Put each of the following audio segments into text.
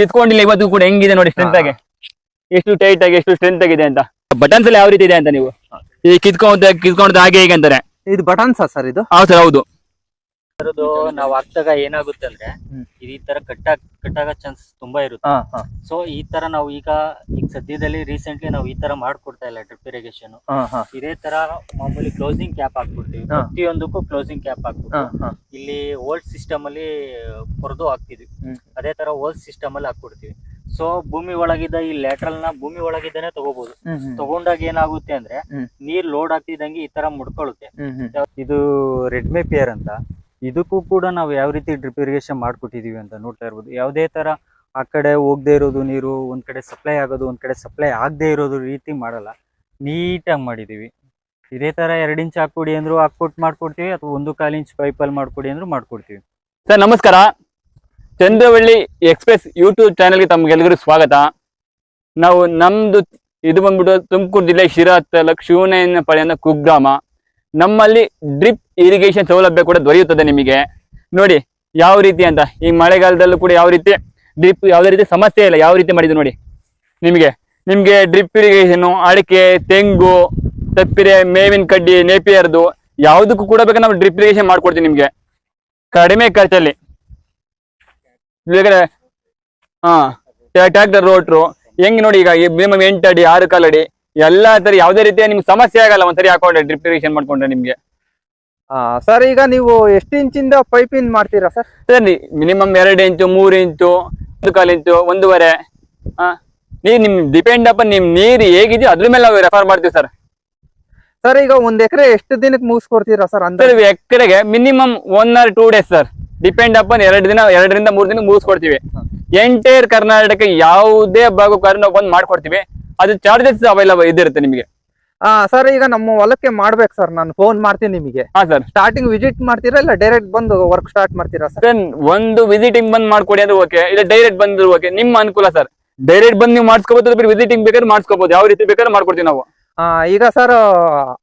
ಕಿತ್ಕೊಂಡಿಲ್ಲ ಇವತ್ತು ಕೂಡ ಹೆಂಗಿದೆ ನೋಡಿ ಸ್ಟ್ರೆಂತ್ ಆಗಿ. ಎಷ್ಟು ಟೈಟ್ ಆಗಿ ಎಷ್ಟು ಸ್ಟ್ರೆಂತ್ ಆಗಿದೆ ಅಂತ. ಬಟನ್ಸ್ ಎಲ್ಲ ಯಾವ ರೀತಿ ಇದೆ ಅಂತ ನೀವು? ಈ ಕಿತ್ಕೊಂಡ್ ಕಿತ್ಕೊಂಡ್ ಹಾಗೆ ಹೇಗೆ ಅಂತಾರೆ? ಇದು ಬಟನ್ಸಾ ಸರ್ ಇದು? ಹೌದು ಸರ್ ಹೌದು. ಅದರದ್ದು ನಾವ್ ಹಾಕ್ದಾಗ ಏನಾಗುತ್ತೆ ಅಂದ್ರೆ. ಇದು ಈ ತರ ಕಟ್ಟಾಗ ಕಟ್ಟಾಗೋ ಚಾನ್ಸ್ ತುಂಬಾ ಇರುತ್ತೆ. ಸೊ ಈ ತರ ನಾವು ಈಗ ಈಗ ಸದ್ಯದಲ್ಲಿ ರೀಸೆಂಟ್ಲಿ ನಾವು ಈ ತರ ಮಾಡ್ಕೊಡ್ತಾ ಇಲ್ಲ ಡ್ರಿಪ್ ಇರಿಗೇಷನ್ ಇದೇ ತರ ಮಾಮೂಲಿ ಕ್ಲೋಸಿಂಗ್ ಕ್ಯಾಪ್ ಹಾಕ್ಬಿಡ್ತೀವಿ. ಪ್ರತಿಯೊಂದಕ್ಕೂ ಕ್ಲೋಸಿಂಗ್ ಕ್ಯಾಪ್ ಹಾಕ್ಬಿಟ್ಟು ಇಲ್ಲಿ ಓಲ್ಡ್ ಸಿಸ್ಟಮ್ ಅಲ್ಲಿ ಕೊರದು ಹಾಕ್ತಿದ್ವಿ. ಅದೇ ತರ ಓಲ್ಡ್ ಸಿಸ್ಟಮ್ ಅಲ್ಲಿ ಹಾಕ್ಬಿಡ್ತೀವಿ. ಸೊ ಭೂಮಿ ಒಳಗಿದ್ದ ಈ ಲ್ಯಾಟ್ರಲ್ನ ಭೂಮಿ ಒಳಗಿದ್ದಾನೆ ತಗೋಬಹುದು ತಗೊಂಡಾಗ ಏನಾಗುತ್ತೆ ಅಂದ್ರೆ. ನೀರ್ ಲೋಡ್ ಆಗ್ತಿದಂಗೆ ಈ ತರ ಮುಡ್ಕೊಳ್ಳುತ್ತೆ ಇದು ರೆಡ್ಮಿ ಪಿಯರ್ ಅಂತ. ಇದಕ್ಕೂ ಕೂಡ ನಾವು ಯಾವ ರೀತಿ ಡ್ರಿಪ್ ಇರಿಗೇಷನ್ ಮಾಡ್ಕೊಟ್ಟಿದೀವಿ ಅಂತ ನೋಡ್ತಾ ಇರ್ಬೋದು. ಯಾವುದೇ ತರ ಆ ಕಡೆ ಹೋಗದೆ ಇರೋದು ನೀರು, ಒಂದ್ ಕಡೆ ಸಪ್ಲೈ ಆಗೋದು, ಒಂದ್ ಕಡೆ ಸಪ್ಲೈ ಆಗದೆ ಇರೋದು ರೀತಿ ಮಾಡಲ್ಲ. ನೀಟಾಗಿ ಮಾಡಿದೀವಿ. ಇದೇ ತರ ಎರಡು ಇಂಚ್ ಹಾಕ್ಕೊಡಿ ಅಂದ್ರು ಹಾಕ್ಕೊಟ್ಟು ಮಾಡ್ಕೊಡ್ತೀವಿ, ಅಥವಾ ಒಂದು ಕಾಲು ಇಂಚ್ ಪೈಪಲ್ಲಿ ಮಾಡ್ಕೊಡಿ ಅಂದ್ರು ಮಾಡ್ಕೊಡ್ತೀವಿ. ಸರ್, ನಮಸ್ಕಾರ. ಚಂದ್ರವಳ್ಳಿ ಎಕ್ಸ್ಪ್ರೆಸ್ ಯೂಟ್ಯೂಬ್ ಚಾನೆಲ್ಗೆ ತಮಗೆಲ್ಲರಿಗೂ ಸ್ವಾಗತ. ನಾವು ನಮ್ದು ಇದು ಬಂದ್ಬಿಟ್ಟು ತುಮಕೂರು ಜಿಲ್ಲೆ ಶಿರಾ ತಾಲೂಕು ಶಿವನಯನ ಪಡೆಯ ಕುಗ್ರಾಮ. ನಮ್ಮಲ್ಲಿ ಡ್ರಿಪ್ ಇರಿಗೇಷನ್ ಸೌಲಭ್ಯ ಕೂಡ ದೊರೆಯುತ್ತದೆ ನಿಮಗೆ. ನೋಡಿ, ಯಾವ ರೀತಿ ಅಂತ? ಈ ಮಳೆಗಾಲದಲ್ಲೂ ಕೂಡ ಯಾವ ರೀತಿ ಡ್ರಿಪ್ ಯಾವುದೇ ರೀತಿ ಸಮಸ್ಯೆ ಇಲ್ಲ. ಯಾವ ರೀತಿ ಮಾಡಿದ್ರು ನೋಡಿ. ನಿಮಗೆ ನಿಮಗೆ ಡ್ರಿಪ್ ಇರಿಗೇಷನ್ ಅಡಿಕೆ, ತೆಂಗು ತಪ್ಪಿರೆ ಮೇವಿನ ಕಡ್ಡಿ, ನೇಪಿಯರ್ದು, ಯಾವುದಕ್ಕೂ ಕೂಡ ಬೇಕಾದ್ರೆ ನಾವು ಡ್ರಿಪ್ ಇರಿಗೇಷನ್ ಮಾಡ್ಕೊಡ್ತೀವಿ ನಿಮಗೆ. ಕಡಿಮೆ ಖರ್ಚಲ್ಲಿ. ಹಾ ಟ್ಯಾಕ್ಟರ್ ರೋಟ್ರು, ಹೆಂಗ್ ನೋಡಿ ಈಗ ಎಂಟು ಅಡಿ, ಆರು ಕಾಲು ಅಡಿ ಎಲ್ಲಾ ತರ ಯಾವುದೇ ರೀತಿಯ ನಿಮ್ಗೆ ಸಮಸ್ಯೆ ಆಗಲ್ಲ ಒಂದ್ಸರಿ ಹಾಕೊಂಡ್ರೆ ಡ್ರಿಪ್ ಇರಿಗೇಷನ್ ಮಾಡ್ಕೊಂಡ್ರೆ ನಿಮ್ಗೆ. ಸರ್ ಈಗ ನೀವು ಎಷ್ಟು ಇಂಚಿಂದ ಇನ್ ಮಾಡ್ತೀರಾ ಸರ್? ಸರ್ ಮಿನಿಮಮ್ ಎರಡು ಇಂಚು ಮೂರು ಇಂಚು ಒಂದು ಕಾಲು ಇಂಚು ಒಂದೂವರೆ ನೀರ್ ನಿಮ್ ಡಿಪೆಂಡ್ ಅಪ್ ನಿಮ್ ನೀರು ಹೇಗಿದೆಯೋ ಅದ್ರ ಮೇಲೆ ನಾವು ರೆಫರ್ ಮಾಡ್ತೀವಿ ಸರ್. ಸರ್ ಈಗ ಒಂದ್ ಎಕರೆ ಎಷ್ಟು ದಿನಕ್ಕೆ ಮುಗಿಸ್ಕೊಡ್ತೀರಾ ಸರ್ ಅಂತ ಸರ್ ಎಕರೆಗೆ minimum one or two days sir. Depend upon ಎರಡು ದಿನ ಎರಡರಿಂದ ಮೂರು ದಿನ ಮುಗಿಸ್ಕೊಡ್ತೀವಿ. ಎಂಟೈರ್ ಕರ್ನಾಟಕ ಯಾವುದೇ ಭಾಗಕ್ಕಾದ್ರೂ ನಾವು ಬಂದು ಮಾಡ್ಕೊಡ್ತೀವಿ. ಅದು ಚಾರ್ಜಸ್ ಅವೈಲಬಲ್ ಇದಿರುತ್ತೆ ನಿಮಗೆ. ಹಾ ಸರ್ ಈಗ ನಮ್ಮ ಹೊಲಕ್ಕೆ ಮಾಡ್ಬೇಕು ಸರ್ ನಾನು ಫೋನ್ ಮಾಡ್ತೀನಿ ನಿಮಗೆ. ಹಾ ಸರ್ ಸ್ಟಾರ್ಟಿಂಗ್ ವಿಸಿಟ್ ಮಾಡ್ತೀರಾ ಇಲ್ಲ ಡೈರೆಕ್ಟ್ ಬಂದು ವರ್ಕ್ ಸ್ಟಾರ್ಟ್ ಮಾಡ್ತೀರಾ ಸರ್ ಒಂದು ವಿಸಿಟಿಂಗ್ ಬಂದ್ ಮಾಡ್ಕೊಡಿ ಅಂದ್ರೆ ಓಕೆ ಇಲ್ಲ ಡೈರೆಕ್ಟ್ ಬಂದ್ರು ಓಕೆ ನಿಮ್ಮ ಅನುಕೂಲ ಸರ್ ಡೈರೆಕ್ಟ್ ಬಂದು ನೀವು ಮಾಡ್ಸ್ಕೋಬಹುದು ವಿಸಿಟಿಂಗ್ ಬೇಕಾದ್ರೆ ಮಾಡ್ಸ್ಕೋಬಹುದು ಯಾವ ರೀತಿ ಬೇಕಾದ್ರೆ ಮಾಡ್ಕೊಡ್ತೀವಿ ನಾವು. ಈಗ ಸರ್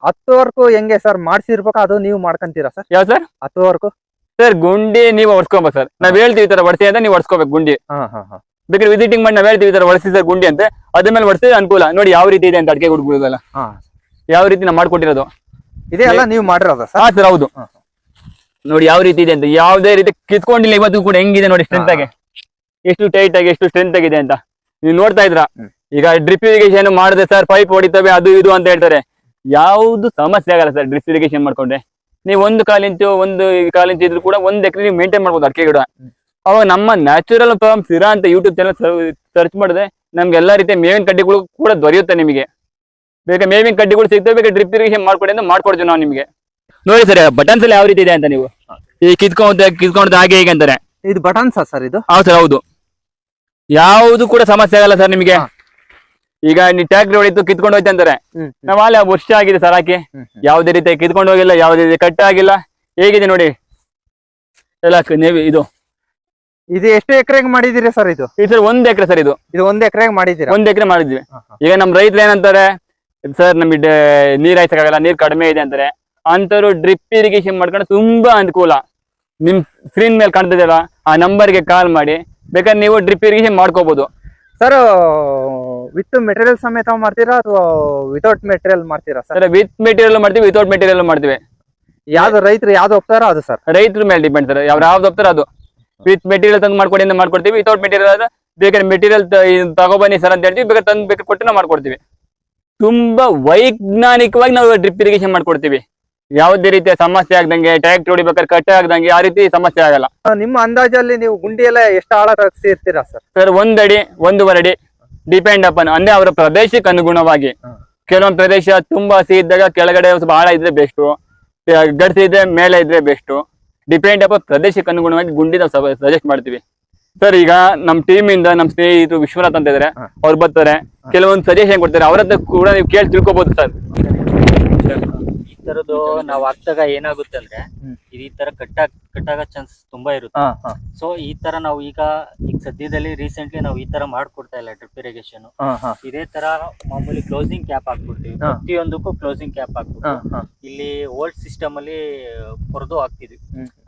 ಹತ್ತು ವರ್ಕು ಹೆಂಗೆ ಸರ್ ಮಾಡ್ಸಿರ್ಬೇಕು ಅದು ನೀವು ಮಾಡ್ಕೊಂತೀರಾ ಸರ್ ಯಾವ ಸರ್ ಹತ್ತು ವರ್ಕು ಸರ್ ಗುಂಡಿ ನೀವು ಹೊಡ್ಸ್ಕೊಬೇಕು ಸರ್. ನಾವ್ ಹೇಳ್ತೀವಿ ಈ ತರ ಹೊಡ್ಸಿ ಅಂತ ನೀವು ಹೊಡ್ಸ್ಕೋಬೇಕು ಗುಂಡಿ. ಬೇಕಾದ್ರೆ ವಿಸಿಟಿಂಗ್ ಮಾಡಿ ನಾವ್ ಹೇಳ್ತೀವಿ ಈ ತರ ಹೊಡ್ಸಿ ಸರ್ ಗುಂಡಿ ಅಂತ. ಅದ್ರ ಮೇಲೆ ಹೊಡ್ಸಿದ್ರೆ ಅನುಕೂಲ. ನೋಡಿ ಯಾವ ರೀತಿ ಇದೆ ಅಂತ ಅಡಿಕೆ ಗುಡ್ಗುಳದಲ್ಲ ಹಾ. ಯಾವ ರೀತಿ ನಾವು ಮಾಡ್ಕೊಟ್ಟಿರೋದು. ಇದೇ ಎಲ್ಲ ನೀವು ಮಾಡಿರೋದು ಹಾ ಸರ್ ಹೌದು. ನೋಡಿ ಯಾವ ರೀತಿ ಇದೆ ಅಂತ. ಯಾವ್ದೇ ರೀತಿ ಕಿತ್ಕೊಂಡಿಲ್ಲ ಇವತ್ತು ಕೂಡ ಹೆಂಗಿದೆ ನೋಡಿ ಸ್ಟ್ರೆಂತ್ ಆಗಿ. ಎಷ್ಟು ಟೈಟ್ ಆಗಿ ಎಷ್ಟು ಸ್ಟ್ರೆಂತ್ ಆಗಿದೆ ಅಂತ. ನೀವು ನೋಡ್ತಾ ಇದ್ರ ಈಗ ಡ್ರಿಪ್ ಇರಿಗೇಷನ್ ಮಾಡಿದೆ ಸರ್ ಪೈಪ್ ಹೊಡಿತವೆ ಅದು ಇದು ಅಂತ ಹೇಳ್ತಾರೆ. ಯಾವ್ದು ಸಮಸ್ಯೆ ಆಗಲ್ಲ ಸರ್ ಡ್ರಿಪ್ ಇರಿಗೇಷನ್ ಮಾಡ್ಕೊಂಡ್ರೆ. ನೀವು ಒಂದು ಕಾಲಿಂಚು ಒಂದು ಕಾಲಿಂಚು ಇದ್ರು ಕೂಡ ಒಂದ್ ಎಕರೆ ನೀವು ಮೇಂಟೈನ್ ಮಾಡ್ಬೋದು ಅಡಿಕೆ ಗಿಡ. ಅವಾಗ ನಮ್ಮ ನ್ಯಾಚುರಲ್ ಫಾರ್ಮ್ ಸಿರಾ ಅಂತ ಯೂಟ್ಯೂಬ್ ಚಾನಲ್ ಸರ್ಚ್ ಮಾಡಿದ್ರೆ ನಮ್ಗೆ ಎಲ್ಲಾ ರೀತಿಯ ಮೇವಿನ ಕಡ್ಡಿಗಳು ಕೂಡ ದೊರೆಯುತ್ತೆ ನಿಮಗೆ. ಬೇಕಾ ಮೇವಿನ ಕಡ್ಡಿಗಳು ಸಿಗ್ತವೆ ಬೇಕಾ ಡ್ರಿಪ್ ಇರಿಗೇಷನ್ ಮಾಡ್ಕೊಡಿ ಅಂತ ಮಾಡ್ಕೊಡ್ತೀವಿ ನಾವು ನಿಮಗೆ. ನೋಡಿ ಸರ್ ಬಟನ್ಸ್ ಎಲ್ಲ ಯಾವ ರೀತಿ ಇದೆ ಅಂತ ನೀವು? ಈ ಕಿತ್ಕೊಂಡ್ ಕಿತ್ಕೊಂಡ್ ಹಾಗೆ ಹೇಗೆ ಅಂತಾರೆ? ಇದು ಬಟನ್ಸ್ ಸರ್ ಇದು? ಹೌದು ಸರ್ ಹೌದು. ಯಾವುದು ಕೂಡ ಸಮಸ್ಯೆ ಆಗಲ್ಲ ಸರ್ ನಿಮಗೆ. ಈಗ ನೀ ಟ್ಯಾಕ್ಟ್ರಿ ಹೊಡಿತು ಕಿತ್ಕೊಂಡು ಹೋಯ್ತು ಅಂತಾರೆ ನಾವ್ ಅಲ್ಲೇ ವರ್ಷ ಆಗಿದೆ ಸರ್ ಹಾಕಿ. ಯಾವುದೇ ರೀತಿ ಕಿತ್ಕೊಂಡು ಹೋಗಿಲ್ಲ ಯಾವುದೇ ರೀತಿ ಕಟ್ ಆಗಿಲ್ಲ. ಹೇಗಿದೆ ನೋಡಿ? ಎಲ್ಲ ಇದು. ಇದು ಎಷ್ಟು ಎಕರೆಗೆ ಮಾಡಿದಿರಿ ಸರ್ ಇದು? ಸರ್ ಒಂದ್ ಎಕರೆ ಸರ್ ಇದು. ಇದು ಒಂದ್ ಎಕರೆಗೆ ಮಾಡಿದಿರಿ ಒಂದ್ ಎಕರೆ ಮಾಡಿದ್ವಿ. ಈಗ ನಮ್ ರೈತರು ಏನಂತಾರೆ ಸರ್ ನಮಗೆ ನೀರ್ ಹಾಯ್ಸಕ್ಕಾಗಲ್ಲ ನೀರ್ ಕಡಿಮೆ ಇದೆ ಅಂತಾರೆ ಅಂತವ್ರು ಡ್ರಿಪ್ ಇರಿಗೇಷನ್ ಮಾಡ್ಕೊಂಡು ತುಂಬಾ ಅನುಕೂಲ. ನಿಮ್ ಸ್ಕ್ರೀನ್ ಮೇಲೆ ಕಾಣ್ತಿದೆಯಲ್ಲ ಆ ನಂಬರ್ಗೆ ಕಾಲ್ ಮಾಡಿ. ಬೇಕಾದ್ರೆ ನೀವು ಡ್ರಿಪ್ ಇರಿಗೇಷನ್ ಮಾಡ್ಕೋಬಹುದು ಸರ್ ವಿತ್ ಮೆಟೀರಿಯಲ್ ಸಮೇತ ಮಾಡ್ತೀರಾ ಅಥವಾ ವಿತೌಟ್ ಮೆಟೀರಿಯಲ್ ಮಾಡ್ತೀರಾ ಸರ್ ಸರ್ ವಿತ್ ಮೆಟೀರಿಯಲ್ ಮಾಡ್ತೀವಿ ವಿತೌಟ್ ಮೆಟೀರಿಯಲ್ ಮಾಡ್ತೀವಿ. ಯಾವ್ದು ರೈತರು ಯಾವ್ದು ಹೋಗ್ತಾರೋ ಅದು ಸರ್ ರೈತರ ಮೇಲೆ ಡಿಪೆಂಡ್ ಸರ್ ಯಾವ್ದು ಯಾವ್ದು ಹೋಗ್ತಾರೋ ಅದು. ವಿತ್ ಮೆಟೀರಿಯಲ್ ತಂದು ಮಾಡ್ಕೊಡಿ ಅಂತ ಮಾಡ್ಕೊಡ್ತೀವಿ ವಿತೌಟ್ ಮೆಟೀರಿಯಲ್ ಆದ್ರೆ ಬೇಕಾದ್ರೆ ಮೆಟೀರಿಯಲ್ ತಗೋಬನ್ನಿ ಸರ್ ಅಂತ ಹೇಳ್ತೀವಿ ಬೇಕಾದ್ರೆ ತಂದು ಬೇಕಾದ್ರೆ ಕೊಟ್ಟು ನಾವು ಮಾಡ್ಕೊಡ್ತೀವಿ. ತುಂಬಾ ವೈಜ್ಞಾನಿಕವಾಗಿ ನಾವು ಡ್ರಿಪ್ ಇರಿಗೇಷನ್ ಮಾಡ್ಕೊಡ್ತೀವಿ. ಯಾವುದೇ ರೀತಿಯ ಸಮಸ್ಯೆ ಆಗದಂಗೆ ಟ್ರ್ಯಾಕ್ಟರ್ ಹೊಡಿಬೇಕಾದ್ರೆ ಕಟ್ಟೆ ಆಗದಂಗೆ ಆ ರೀತಿ ಸಮಸ್ಯೆ ಆಗಲ್ಲ. ನಿಮ್ಮ ಅಂದಾಜಲ್ಲಿ ನೀವು ಗುಂಡಿ ಎಲ್ಲ ಎಷ್ಟು ಆಳ ತೆಗ್ಸಿರ್ತೀರಾ ಸರ್ ಸರ್ ಒಂದಡಿ ಒಂದೂವರೆ ಅಡಿ. ಡಿಪೆಂಡ್ ಅಪನ್ ಅಂದ್ರೆ ಅವರ ಪ್ರದೇಶಕ್ಕೆ ಅನುಗುಣವಾಗಿ. ಕೆಲವೊಂದು ಪ್ರದೇಶ ತುಂಬಾ ಹಸಿ ಇದ್ದಾಗ ಕೆಳಗಡೆ ಬಹಳ ಇದ್ರೆ ಬೆಸ್ಟ್ ಗಡ್ಸಿ ಇದ್ರೆ ಮೇಲೆ ಇದ್ರೆ ಬೆಸ್ಟ್ ಡಿಪೆಂಡ್ ಅಪ್ ಪ್ರದೇಶಕ್ಕೆ ಅನುಗುಣವಾಗಿ ಗುಂಡಿ ನಾವು ಸಜೆಸ್ಟ್ ಮಾಡ್ತೀವಿ. ಸರ್ ಈಗ ನಮ್ ಟೀಮ್ ಇಂದ ನಮ್ ಸ್ನೇಹಿತರು ವಿಶ್ವನಾಥ್ ಅಂತ ಇದಾರೆ. ಅವ್ರು ಬರ್ತಾರೆ. ಕೆಲವೊಂದು ಸಜೆಷನ್ ಕೊಡ್ತಾರೆ. ಅವ್ರ ಹತ್ರ ಕೂಡ ನೀವು ಕೇಳಿ ತಿಳ್ಕೊಬಹುದು ಸರ್. ತರದ್ದು ನಾವ್ ಹಾಕ್ದಾಗ ಏನಾಗುತ್ತೆ ಅಂದ್ರೆ. ಇದು ಈ ತರ ಕಟ್ಟಾಗ ಕಟ್ಟಾಗೋ ಚಾನ್ಸ್ ತುಂಬಾ ಇರುತ್ತೆ. ಸೊ ಈ ತರ ನಾವು ಈಗ ಈಗ ಸದ್ಯದಲ್ಲಿ ರೀಸೆಂಟ್ಲಿ ನಾವು ಈ ತರ ಮಾಡ್ಕೊಡ್ತಾ ಇಲ್ಲ ಡ್ರಿಪ್ ಇರಿಗೇಷನ್ ಇದೇ ತರ ಮಾಮೂಲಿ ಕ್ಲೋಸಿಂಗ್ ಕ್ಯಾಪ್ ಹಾಕ್ಬಿಡ್ತೀವಿ. ಪ್ರತಿಯೊಂದಕ್ಕೂ ಕ್ಲೋಸಿಂಗ್ ಕ್ಯಾಪ್ ಹಾಕ್ಬಿಡ್ತೀವಿ ಹಾಕ್ಬಿಟ್ಟು ಇಲ್ಲಿ ಓಲ್ಡ್ ಸಿಸ್ಟಮ್ ಅಲ್ಲಿ ಕೊರದು ಹಾಕ್ತಿದ್ವಿ.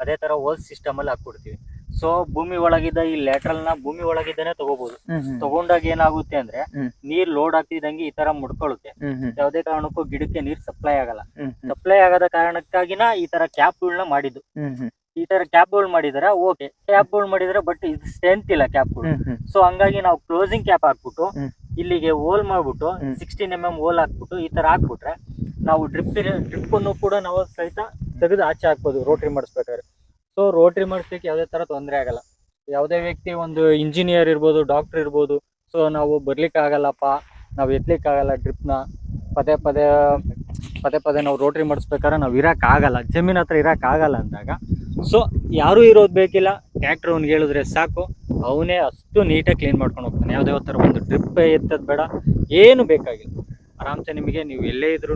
ಅದೇ ತರ ಓಲ್ಡ್ ಸಿಸ್ಟಮ್ ಅಲ್ಲಿ ಹಾಕ್ಬಿಡ್ತೀವಿ. ಸೊ ಭೂಮಿ ಒಳಗಿದ್ದ ಈ ಲ್ಯಾಟ್ರಲ್ನ ಭೂಮಿ ಒಳಗಿದ್ದಾನೆ ತಗೋಬಹುದು ತಗೊಂಡಾಗ ಏನಾಗುತ್ತೆ ಅಂದ್ರೆ. ನೀರ್ ಲೋಡ್ ಆಗ್ತಿದಂಗೆ ಈ ತರ ಮುಡ್ಕೊಳ್ಳುತ್ತೆ. ಯಾವುದೇ ಕಾರಣಕ್ಕೂ ಗಿಡಕ್ಕೆ ನೀರ್ ಸಪ್ಲೈ ಆಗಲ್ಲ. ಸಪ್ಲೈ ಆಗದ ಕಾರಣಕ್ಕಾಗಿನ ಈ ತರ ಕ್ಯಾಪ್ಗಳನ್ನ ಮಾಡಿದ್ದು. ಹ್ಮ್ ಹ್ಮ್. ಈ ತರ ಕ್ಯಾಪ್ಗಳು ಮಾಡಿದಾರೆ ಓಕೆ ಕ್ಯಾಪ್ಗಳು ಮಾಡಿದ್ರೆ ಬಟ್ ಇದು ಸ್ಟ್ರೆಂತ್ ಇಲ್ಲ ಹ್ಮ್ ಸೊ ಹಂಗಾಗಿ ನಾವು ಕ್ಲೋಸಿಂಗ್ ಕ್ಯಾಪ್ ಹಾಕ್ಬಿಟ್ಟು ಇಲ್ಲಿಗೆ ಹೋಲ್ ಮಾಡ್ಬಿಟ್ಟು. ಸಿಕ್ಸ್ಟೀನ್ ಎಂ ಎಂ ಹೋಲ್ ಹಾಕ್ಬಿಟ್ಟು ಈ ತರ ಹಾಕ್ಬಿಟ್ರೆ ನಾವು ಡ್ರಿಪ್ ಡ್ರಿಪ್ ಅನ್ನು ಕೂಡ ನಾವು ಸಹಿತ ತೆಗೆದು ಆಚೆ ಹಾಕ್ಬೋದು ರೋಟ್ರಿ ಮಾಡಿಸ್ಬೇಕಾದ್ರೆ. ಸೊ ರೋಟ್ರಿ ಮಾಡಿಸ್ಲಿಕ್ಕೆ ಯಾವುದೇ ತರ ತೊಂದರೆ ಆಗಲ್ಲ. ಯಾವುದೇ ವ್ಯಕ್ತಿ ಒಂದು ಇಂಜಿನಿಯರ್ ಇರ್ಬೋದು ಡಾಕ್ಟರ್ ಇರ್ಬೋದು ಸೊ ನಾವು ಬರ್ಲಿಕ್ಕೆ ಆಗಲ್ಲಪ್ಪ ನಾವು ಎತ್ತಲಿಕ್ಕಾಗಲ್ಲ ಡ್ರಿಪ್ನ ಪದೇ ಪದೇ ಪದೇ ಪದೇ ನಾವು ರೋಟ್ರಿ ಮಾಡಿಸ್ಬೇಕಾದ್ರೆ ನಾವು ಇರೋಕ್ಕಾಗಲ್ಲ ಜಮೀನ್ ಹತ್ರ ಇರೋಕ್ಕಾಗಲ್ಲ ಅಂದಾಗ. ಸೊ ಯಾರು ಇರೋದು ಬೇಕಿಲ್ಲ. ಟ್ಯಾಕ್ಟ್ರ್ ಅವ್ನಿಗೆ ಹೇಳಿದ್ರೆ ಸಾಕು. ಅವನೇ ಅಷ್ಟು ನೀಟಾಗಿ ಕ್ಲೀನ್ ಮಾಡ್ಕೊಂಡು ಹೋಗ್ತಾನೆ. ಯಾವುದೇ ಥರ ಒಂದು ಡ್ರಿಪ್ ಎತ್ತದ ಬೇಡ. ಏನು ಬೇಕಾಗಿಲ್ಲ. ಆರಾಮ್ಸೆ ನಿಮಗೆ, ನೀವು ಎಲ್ಲೇ ಇದ್ರೂ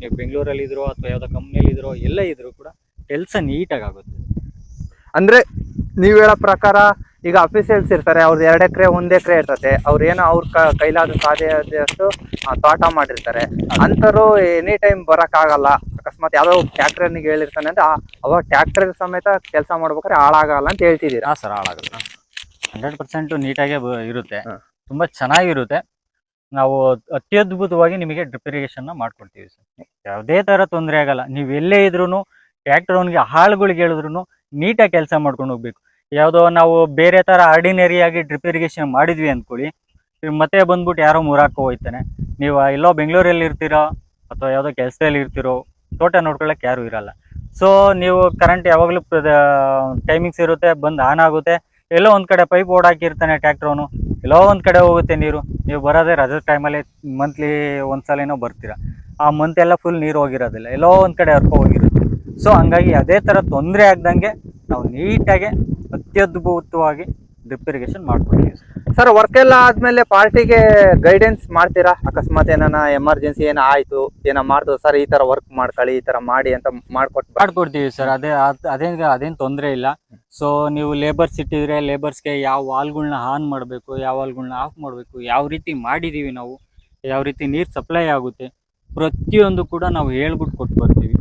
ನೀವು ಬೆಂಗಳೂರಲ್ಲಿ ಇದ್ರೋ ಅಥವಾ ಯಾವುದೋ ಕಂಪ್ನಿಯಲ್ಲಿ ಇದ್ರೋ ಎಲ್ಲೇ ಇದ್ರೂ ಕೂಡ, ಕೆಲಸ ನೀಟಾಗಿ ಆಗುತ್ತೆ. ಅಂದ್ರೆ ನೀವ್ ಹೇಳೋ ಪ್ರಕಾರ ಈಗ ಅಫಿಸಿಯಲ್ಸ್ ಇರ್ತಾರೆ ಅವ್ರದ್ದು ಎರಡು ಎಕರೆ ಒಂದ್ ಎಕರೆ ಇರ್ತದೆ. ಅವ್ರ ಏನೋ ಅವ್ರ ಕ- ಕೈಲಾದ ಸಾಧ್ಯಷ್ಟು ಆ, ತೋಟ ಮಾಡಿರ್ತಾರೆ. ಅಂಥವ್ರು ಎನಿ ಟೈಮ್ ಬರೋಕ್ಕಾಗಲ್ಲ ಆಗಲ್ಲ. ಅಕಸ್ಮಾತ್ ಯಾವ್ದೋ ಟ್ಯಾಕ್ಟರ್ನಿಗೆ ಹೇಳಿರ್ತಾನೆ ಅಂದ್ರೆ ಅವಾಗ ಟ್ಯಾಕ್ಟರ್ ಸಮೇತ ಕೆಲಸ ಮಾಡ್ಬೇಕಾದ್ರೆ ಹಾಳಾಗಲ್ಲ ಅಂತ ಹೇಳ್ತಿದ್ದೀರಾ ಹಾಂ ಸರ್ ಹಾಳಾಗಲ್ಲ. ಹಂಡ್ರೆಡ್ ಪರ್ಸೆಂಟ್ ನೀಟಾಗೇ ಇರುತ್ತೆ. ತುಂಬಾ ಚೆನ್ನಾಗಿರುತ್ತೆ. ನಾವು ಅತ್ಯದ್ಭುತವಾಗಿ ನಿಮಗೆ ಡ್ರಿಪ್ ಇರಿಗೇಷನ್ನ ಮಾಡ್ಕೊಡ್ತೀವಿ ಸರ್. ಯಾವುದೇ ಥರ ತೊಂದರೆ ಆಗಲ್ಲ. ನೀವು ಎಲ್ಲೇ ಇದ್ರೂ ಟ್ರ್ಯಾಕ್ಟರ್ ಅವನಿಗೆ ಹಾಳುಗಳಿಗೆ ಹೇಳಿದ್ರು ನೀಟಾಗಿ ಕೆಲಸ ಮಾಡ್ಕೊಂಡು ಹೋಗ್ಬೇಕು. ಯಾವುದೋ ನಾವು ಬೇರೆ ಥರ ಆರ್ಡಿನರಿ ಆಗಿ ಡ್ರಿಪ್ ಇರಿಗೇಷನ್ ಮಾಡಿದ್ವಿ ಅಂದ್ಕೊಳ್ಳಿ ಮತ್ತೆ ಬಂದ್ಬಿಟ್ಟು ಯಾರೋ ಮುರಾಕೋ ಹೋಯ್ತಾನೆ. ನೀವು ಎಲ್ಲೋ ಬೆಂಗಳೂರಲ್ಲಿ ಇರ್ತೀರೋ ಅಥವಾ ಯಾವುದೋ ಕೆಲಸದಲ್ಲಿ ಇರ್ತೀರೋ, ತೋಟ ನೋಡ್ಕೊಳ್ಳೋಕೆ ಯಾರೂ ಇರಲ್ಲ. ಸೊ ನೀವು ಕರೆಂಟ್ ಯಾವಾಗಲೂ ಟೈಮಿಂಗ್ಸ್ ಇರುತ್ತೆ, ಬಂದು ಆನ್ ಆಗುತ್ತೆ. ಎಲ್ಲೋ ಒಂದು ಕಡೆ ಪೈಪ್ ಓಡಾಕಿರ್ತಾನೆ ಅವನು. ಎಲ್ಲೋ ಒಂದು ಕಡೆ ಹೋಗುತ್ತೆ ನೀರು. ನೀವು ಬರೋದೇ ರಜದ ಟೈಮಲ್ಲಿ ಮಂತ್ಲಿ ಒಂದ್ಸಲೇನೋ ಬರ್ತೀರಾ. ಆ ಮಂತ್ ಎಲ್ಲ ಫುಲ್ ನೀರು ಹೋಗಿರೋದಿಲ್ಲ. ಎಲ್ಲೋ ಒಂದು ಕಡೆ ಹರ್ಕೊ ಹೋಗಿರುತ್ತೆ. ಸೊ ಹಂಗಾಗಿ ಅದೇ ಥರ ತೊಂದರೆ ಆಗ್ದಂಗೆ ನಾವು ನೀಟಾಗಿ ಅತ್ಯದ್ಭುತವಾಗಿ ಡ್ರಿಪ್ ಇರಿಗೇಷನ್ ಮಾಡ್ಕೊಡ್ತೀವಿ ಸರ್ ವರ್ಕ್ ಎಲ್ಲ ಆದ್ಮೇಲೆ ಪಾರ್ಟಿಗೆ ಗೈಡೆನ್ಸ್ ಮಾಡ್ತೀರಾ? ಅಕಸ್ಮಾತ್ ಏನಾನ ಎಮರ್ಜೆನ್ಸಿ ಏನೋ ಆಯ್ತು ಏನೋ ಮಾಡ್ದು ಸರ್ ಈ ತರ ವರ್ಕ್ ಮಾಡ್ಕೊಳ್ಳಿ ಈ ತರ ಮಾಡಿ ಅಂತ ಮಾಡ್ಕೊಟ್ಟು ಮಾಡ್ಕೊಡ್ತೀವಿ ಸರ್ ಅದೇ ಅದೇ ಅದೇನ್ ಅದೇನ್ ತೊಂದರೆ ಇಲ್ಲ. ಸೊ ನೀವು ಲೇಬರ್ಸ್ ಇಟ್ಟಿದ್ರೆ ಲೇಬರ್ಸ್ಗೆ ಯಾವ ವಾಲ್ಗಳನ್ನ ಆನ್ ಮಾಡಬೇಕು ಯಾವ ವಾಲ್ಗಳನ್ನ ಆಫ್ ಮಾಡಬೇಕು ಯಾವ ರೀತಿ ಮಾಡಿದೀವಿ ನಾವು ಯಾವ ರೀತಿ ನೀರು ಸಪ್ಲೈ ಆಗುತ್ತೆ ಪ್ರತಿಯೊಂದು ಕೂಡ ನಾವು ಹೇಳ್ಬಿಟ್ಟು ಕೊಟ್ಟು ಬರ್ತೀವಿ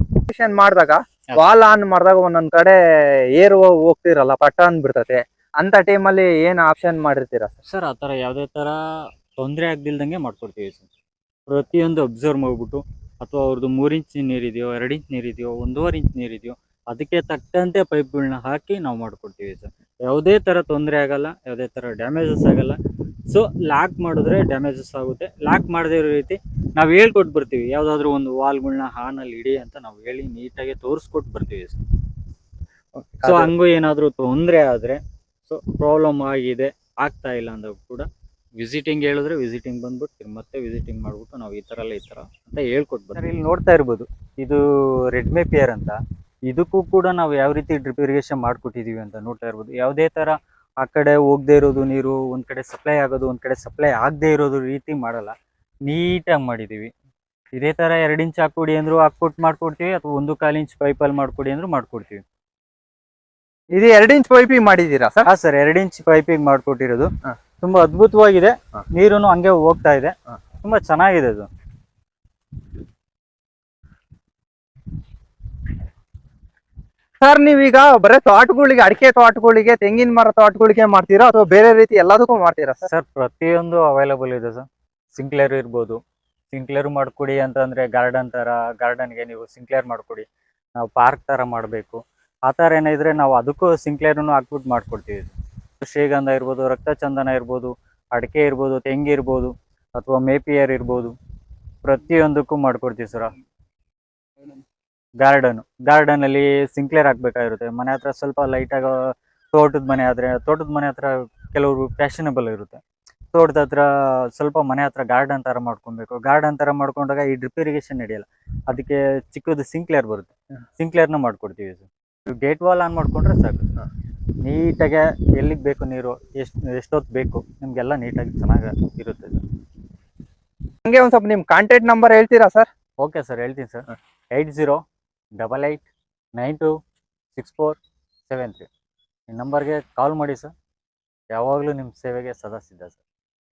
ಮಾಡಿದಾಗ ವಾಲ್ ಆನ್ ಮಾಡಿದಾಗ ಒಂದೊಂದ್ ಕಡೆ ಏರ್ ಹೋಗ್ತಿರಲ್ಲ ಪಟ್ಟ ಅನ್ಬಿಡ್ತತೆ ಅಂತ ಟೈಮಲ್ಲಿ ಏನ್ ಆಪ್ಷನ್ ಮಾಡಿರ್ತೀರಾ ಸರ್? ಸರ್ ಆ ತರ ಯಾವುದೇ ತರ ತೊಂದರೆ ಆಗ್ದಿಲ್ದಂಗೆ ಮಾಡ್ಕೊಡ್ತೀವಿ ಸರ್. ಪ್ರತಿಯೊಂದು ಅಬ್ಸರ್ವ್ ಮಾಡ್ಬಿಟ್ಟು ಅಥವಾ ಅವ್ರದ್ದು ಮೂರ್ ಇಂಚ್ ನೀರಿದೆಯೋ ಎರಡ್ ಇಂಚ್ ನೀರಿದೆಯೋ ಒಂದೂವರೆ ಇಂಚ್ ನೀರಿದೆಯೋ ಅದಕ್ಕೆ ತಕ್ಕಂತೆ ಪೈಪ್ಗಳನ್ನ ಹಾಕಿ ನಾವು ಮಾಡ್ಕೊಡ್ತೀವಿ ಸರ್. ಯಾವುದೇ ತರ ತೊಂದರೆ ಆಗಲ್ಲ ಯಾವುದೇ ತರ ಡ್ಯಾಮೇಜಸ್ ಆಗಲ್ಲ. ಸೊ ಲಾಕ್ ಮಾಡಿದ್ರೆ ಡ್ಯಾಮೇಜಸ್ ಆಗುತ್ತೆ. ಲಾಕ್ ಮಾಡದೇ ಇರೋ ರೀತಿ ನಾವು ಹೇಳ್ಕೊಟ್ ಬರ್ತೀವಿ. ಯಾವುದಾದ್ರೂ ಒಂದು ವಾಲ್ಗಳನ್ನ ಹಾನಲ್ಲಿ ಇಡಿ ಅಂತ ನಾವು ಹೇಳಿ ನೀಟಾಗಿ ತೋರಿಸ್ಕೊಟ್ಟು ಬರ್ತೀವಿ ಸೊ ಹಂಗೂ ಏನಾದರೂ ತೊಂದರೆ ಆದರೆ ಸೊ ಪ್ರಾಬ್ಲಮ್ ಆಗಿದೆ ಆಗ್ತಾ ಇಲ್ಲ ಅಂದಾಗ ಕೂಡ ವಿಸಿಟಿಂಗ್ ಹೇಳಿದ್ರೆ ವಿಸಿಟಿಂಗ್ ಬಂದ್ಬಿಟ್ಟು ಮತ್ತೆ ವಿಸಿಟಿಂಗ್ ಮಾಡ್ಬಿಟ್ಟು ನಾವು ಈ ಥರ ಎಲ್ಲ ಈ ಥರ ಅಂತ ಹೇಳ್ಕೊಟ್ಬರ್ತೀವಿ ಇಲ್ಲಿ ನೋಡ್ತಾ ಇರ್ಬೋದು. ಇದು ರೆಡ್ಮಿ ಪಿಯರ್ ಅಂತ. ಇದಕ್ಕೂ ಕೂಡ ನಾವು ಯಾವ ರೀತಿ ಡ್ರಿಪ್ ಇರಿಗೇಷನ್ ಮಾಡ್ಕೊಟ್ಟಿದೀವಿ ಅಂತ ನೋಡ್ತಾ ಇರ್ಬೋದು. ಯಾವುದೇ ಥರ ಆ ಕಡೆ ಹೋಗದೆ ಇರೋದು ನೀರು ಒಂದು ಕಡೆ ಸಪ್ಲೈ ಆಗೋದು ಒಂದು ಕಡೆ ಸಪ್ಲೈ ಆಗದೆ ಇರೋದು ರೀತಿ ಮಾಡಲ್ಲ. ನೀಟಾಗಿ ಮಾಡಿದ್ದೀವಿ ಇದೇ ಥರ ಎರಡು ಇಂಚ್ ಹಾಕ್ಕೊಡಿ ಅಂದ್ರು ಹಾಕ್ಕೊಟ್ಟು ಮಾಡ್ಕೊಡ್ತೀವಿ ಅಥವಾ ಒಂದು ಕಾಲು ಇಂಚ್ ಪೈಪಲ್ಲಿ ಮಾಡ್ಕೊಡಿ ಅಂದ್ರು ಮಾಡ್ಕೊಡ್ತೀವಿ. ಇದು ಎರಡು ಇಂಚ್ ಪೈಪಿಗೆ ಮಾಡಿದೀರಾ ಸರ್? ಹಾ ಸರ್ ಎರಡು ಇಂಚ್ ಪೈಪಿಂಗ್ ಮಾಡ್ಕೊಟ್ಟಿರೋದು. ತುಂಬಾ ಅದ್ಭುತವಾಗಿದೆ. ನೀರು ನೀರುನು ಹಂಗೆ ಹೋಗ್ತಾ ಇದೆ. ತುಂಬಾ ಚೆನ್ನಾಗಿದೆ ಅದು. ಸರ್, ನೀವೀಗ ಬರೇ ತೋಟಗಳಿಗೆ, ಅಡಿಕೆ ತೋಟಗಳಿಗೆ, ತೆಂಗಿನ ಮರ ತೋಟಗಳಿಗೆ ಮಾಡ್ತೀರಾ ಅಥವಾ ಬೇರೆ ರೀತಿ ಎಲ್ಲದಕ್ಕೂ ಮಾಡ್ತೀರಾ ಸರ್? ಪ್ರತಿಯೊಂದು ಅವೈಲೇಬಲ್ ಇದೆ ಸರ್. ಸಿಂಕ್ಲೇರ್ ಇರ್ಬೋದು. ಸಿಂಕ್ಲೇರ್ ಮಾಡ್ಕೊಡಿ ಅಂತಂದ್ರೆ ಗಾರ್ಡನ್ ತರ ಗಾರ್ಡನ್ಗೆ ನೀವು ಸಿಂಕ್ಲೇರ್ ಮಾಡ್ಕೊಡಿ. ನಾವು ಪಾರ್ಕ್ ತರ ಮಾಡಬೇಕು. ಆ ಥರ ಏನಿದ್ರೆ ನಾವು ಅದಕ್ಕೂ ಸಿಂಕ್ಲೇರನ್ನು ಹಾಕ್ಬಿಟ್ಟು ಮಾಡ್ಕೊಡ್ತೀವಿ ಶ್ರೀಗಂಧ ಇರ್ಬೋದು, ರಕ್ತಚಂದನ ಇರ್ಬೋದು, ಅಡಿಕೆ ಇರ್ಬೋದು, ತೆಂಗಿ ಇರ್ಬೋದು, ಅಥವಾ ಮೇಪಿಯರ್ ಇರ್ಬೋದು, ಪ್ರತಿಯೊಂದಕ್ಕೂ ಮಾಡ್ಕೊಡ್ತೀವಿ ಸರ್. ಗಾರ್ಡನ್. ಗಾರ್ಡನ್ ಅಲ್ಲಿ ಸಿಂಕ್ಲೇರ್ ಹಾಕ್ಬೇಕಾಗಿರುತ್ತೆ. ಮನೆ ಹತ್ರ ಸ್ವಲ್ಪ ಲೈಟ್ ಆಗ ತೋಟದ ಮನೆ ಆದ್ರೆ ತೋಟದ ಮನೆ ಹತ್ರ ಕೆಲವರು ಫ್ಯಾಷನಬಲ್ ಇರುತ್ತೆ. ತೋಟದ ಹತ್ರ ಸ್ವಲ್ಪ ಮನೆ ಹತ್ರ ಗಾರ್ಡನ್ ತರ ಮಾಡ್ಕೊಬೇಕು. ಗಾರ್ಡನ್ ತರ ಮಾಡ್ಕೊಂಡಾಗ ಈ ಡ್ರಿಪ್ ಇರಿಗೇಷನ್ ನಡೆಯಲ್ಲ. ಅದಕ್ಕೆ ಚಿಕ್ಕದು ಸಿಂಕ್ಲೇರ್ ಬರುತ್ತೆ. ಸಿಂಕ್ಲೇರ್ನ ಮಾಡ್ಕೊಡ್ತೀವಿ ಸರ್. ಗೇಟ್ ವಾಲ್ ಆನ್ ಮಾಡ್ಕೊಂಡ್ರೆ ಸಾಕು. ನೀಟಾಗೆ ಎಲ್ಲಿಗೆ ಬೇಕು ನೀರು? ಎಷ್ಟು ಎಷ್ಟೊತ್ತು ಬೇಕು? ನಿಮ್ಗೆಲ್ಲ ನೀಟಾಗಿ ಚೆನ್ನಾಗಿ ಇರುತ್ತೆ ಸರ್. ಹಂಗೆ ಒಂದ್ ಸ್ವಲ್ಪ ನಿಮ್ ಕಾಂಟ್ಯಾಕ್ಟ್ ನಂಬರ್ ಹೇಳ್ತೀರಾ ಸರ್? ಓಕೆ ಸರ್ ಹೇಳ್ತೀನಿ sir. Eight zero double eight nine two six four seven three ಈ ನಂಬರ್ಗೆ ಕಾಲ್ ಮಾಡಿ ಸರ್ ಯಾವಾಗಲೂ ನಿಮ್ಮ ಸೇವೆಗೆ ಸದಾ ಸಿದ್ಧ ಸರ್